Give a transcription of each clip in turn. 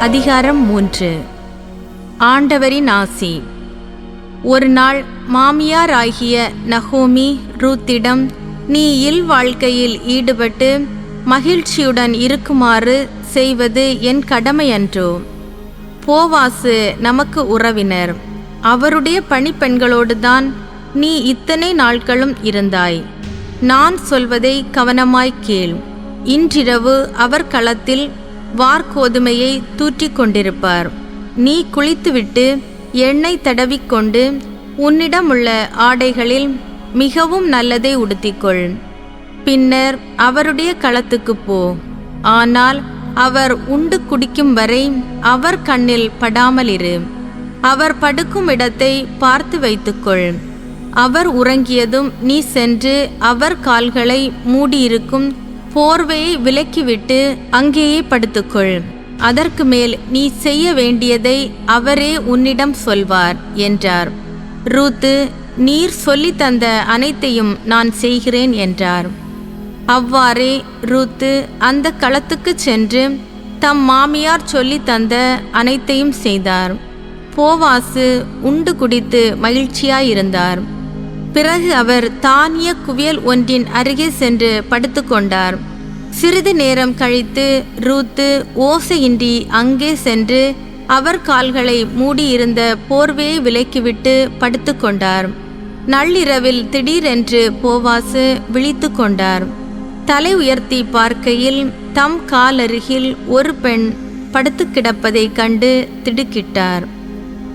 அதிகாரம் மூன்று. ஆண்டவரின் ஆசி. ஒரு நாள் மாமியாராகிய நகோமி ரூத்திடம் நீ இல் வாழ்க்கையில் ஈடுபட்டு மகிழ்ச்சியுடன் இருக்குமாறு செய்வது என் கடமையன்றோ போவாசு நமக்கு உறவினர். அவருடைய பணிப்பெண்களோடு தான் நீ இத்தனை நாட்களும் இருந்தாய். நான் சொல்வதை கவனமாய் கேள். இன்றிரவு அவர் களத்தில் வார்கோதுமையை தூற்றி கொண்டிருப்பார் நீ குளித்துவிட்டு எண்ணெய் தடவிக்கொண்டு உன்னிடம் உள்ள ஆடைகளில் மிகவும் நல்லதை உடுத்திக்கொள். பின்னர் அவருடைய களத்துக்குப் போ. ஆனால் அவர் உண்டு குடிக்கும் வரை அவர் கண்ணில் படாமல் இரு அவர் படுக்கும் இடத்தை பார்த்து வைத்துக்கொள். அவர் உறங்கியதும் நீ சென்று அவர் கால்களை மூடியிருக்கும் போர்வையை விலக்கிவிட்டு அங்கேயே படுத்துக்கொள். அதற்கு மேல் நீ செய்ய வேண்டியதை அவரே உன்னிடம் சொல்வார் என்றார். ரூத்து நீர் சொல்லி தந்த அனைத்தையும் நான் செய்கிறேன் என்றார். அவ்வாறே ரூத்து அந்த களத்துக்குச் சென்று தம் மாமியார் சொல்லித் தந்த அனைத்தையும் செய்தார். போவாசு உண்டு குடித்து மகிழ்ச்சியாயிருந்தார். பிறகு அவர் தானிய குவியல் ஒன்றின் அருகே சென்று படுத்துக்கொண்டார். சிறிது நேரம் கழித்து ரூத்து ஓசையின்றி அங்கே சென்று அவர் கால்களை மூடியிருந்த போர்வையை விலக்கிவிட்டு படுத்துக்கொண்டார். நள்ளிரவில் திடீரென்று போவாசு விழித்து கொண்டார். தலை உயர்த்தி பார்க்கையில் தம் காலருகில் ஒரு பெண் படுத்து கிடப்பதைக் கண்டு திடுக்கிட்டார்.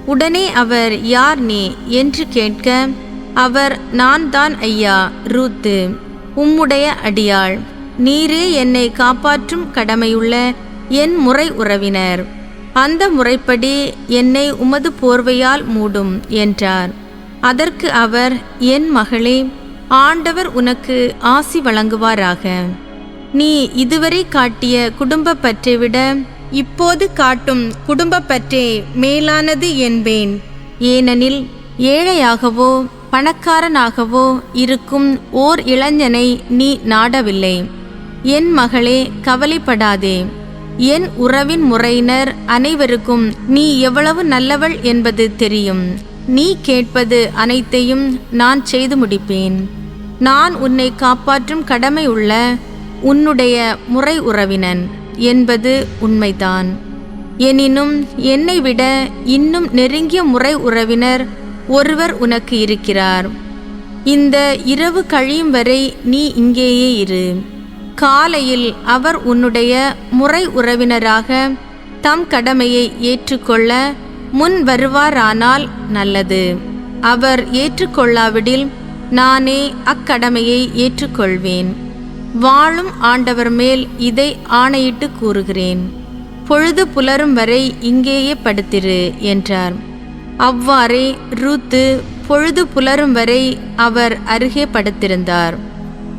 உடனே அவர் யார் நீ? என்று கேட்க அவர் நான் தான் ஐயா ரூத்து உம்முடைய அடியாள். நீரே என்னை காப்பாற்றும் கடமையுள்ள என் முறை உறவினர். அந்த முறைப்படி என்னை உமது போர்வையால் மூடும் என்றார். அதற்கு அவர் என் மகளே ஆண்டவர் உனக்கு ஆசி வழங்குவாராக. நீ இதுவரை காட்டிய குடும்ப பற்றை விட இப்போது காட்டும் குடும்ப பற்றே மேலானது என்பேன். ஏனெனில் ஏழையாகவோ பணக்காரனாகவோ இருக்கும் ஓர் இளைஞனை நீ நாடவில்லை. என் மகளே கவலைப்படாதே. என் உறவின் முறையினர் அனைவருக்கும் நீ எவ்வளவு நல்லவள் என்பது தெரியும். நீ கேட்பது அனைத்தையும் நான் செய்து முடிப்பேன். நான் உன்னை காப்பாற்றும் கடமை உள்ள உன்னுடைய முறை உறவினன் என்பது உண்மைதான். எனினும் என்னை விட இன்னும் நெருங்கிய முறை உறவினர் ஒருவர் உனக்கு இருக்கிறார். இந்த இரவு கழியும் வரை நீ இங்கேயே இரு. காலையில் அவர் உன்னுடைய முறை உறவினராக தம் கடமையை ஏற்றுக்கொள்ள முன் வருவாரானால் நல்லது. அவர் ஏற்றுக்கொள்ளாவிடில் நானே அக்கடமையை ஏற்றுக்கொள்வேன். வாழும் ஆண்டவர் மேல் இதை ஆணையிட்டு கூறுகிறேன். பொழுது புலரும் வரை இங்கேயே படுத்திரு என்றார். அவ்வாறே ரூத்து பொழுது புலரும் வரை அவர் அருகே படுத்திருந்தார்.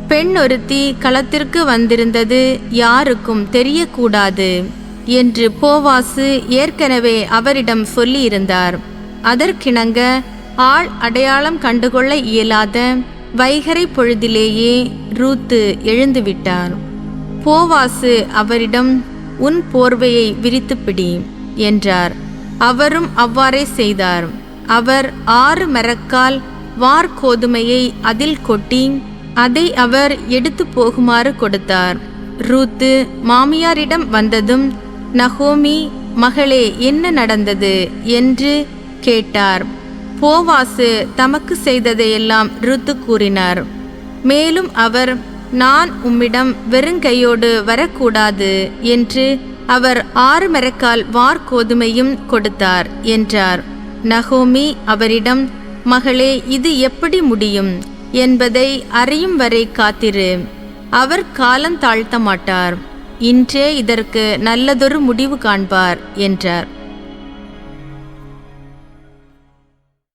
பெண் ஒருத்தி களத்திற்கு வந்திருந்தது யாருக்கும் தெரியக்கூடாது என்று போவாசு ஏற்கனவே அவரிடம் சொல்லியிருந்தார். அதற்கிணங்க ஆள் அடையாளம் கண்டுகொள்ள இயலாத வைகரை பொழுதிலேயே ரூத்து எழுந்துவிட்டார். போவாசு அவரிடம் உன் போர்வையை விரித்து பிடி என்றார். அவரும் அவ்வாறே செய்தார். அவர் ஆறு மரக்கால் வார்கோதுமையை அதில் கொட்டி அதை அவர் எடுத்து போகுமாறு கொடுத்தார். ரூத்து மாமியாரிடம் வந்ததும் நகோமி மகளே என்ன நடந்தது? என்று கேட்டார். போவாசு தமக்கு செய்ததையெல்லாம் ருத்து கூறினார். மேலும் அவர் நான் உம்மிடம் வெறுங்கையோடு வரக்கூடாது என்று அவர் ஆறு மரக்கால் வார்கோதுமையும் கொடுத்தார் என்றார். நகோமி அவரிடம் மகளே இது எப்படி முடியும்? என்பதை அறியும் வரை காத்திரு. அவர் காலம் தாழ்த்த மாட்டார் இன்றே இதற்கு நல்லதொரு முடிவு காண்பார் என்றார்.